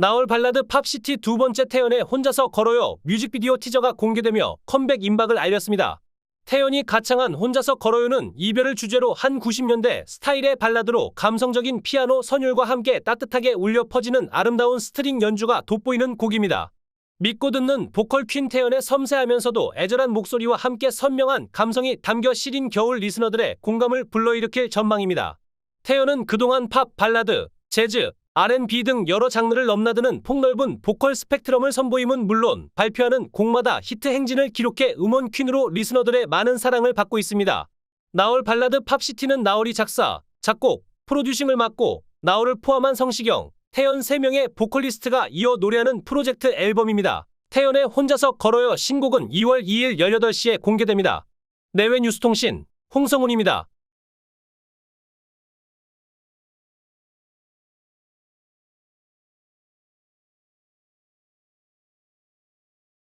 나올 발라드 팝시티 두 번째 태연의 혼자서 걸어요 뮤직비디오 티저가 공개되며 컴백 임박을 알렸습니다. 태연이 가창한 혼자서 걸어요는 이별을 주제로 한 90년대 스타일의 발라드로 감성적인 피아노 선율과 함께 따뜻하게 울려 퍼지는 아름다운 스트링 연주가 돋보이는 곡입니다. 믿고 듣는 보컬 퀸 태연의 섬세하면서도 애절한 목소리와 함께 선명한 감성이 담겨 시린 겨울 리스너들의 공감을 불러일으킬 전망입니다. 태연은 그동안 팝, 발라드, 재즈, R&B 등 여러 장르를 넘나드는 폭넓은 보컬 스펙트럼을 선보임은 물론 발표하는 곡마다 히트 행진을 기록해 음원 퀸으로 리스너들의 많은 사랑을 받고 있습니다. 나올 발라드 팝시티는 나올이 작사, 작곡, 프로듀싱을 맡고 나올을 포함한 성시경, 태연 3명의 보컬리스트가 이어 노래하는 프로젝트 앨범입니다. 태연의 혼자서 걸어요 신곡은 2월 2일 18시에 공개됩니다. 내외 뉴스통신 홍성훈입니다.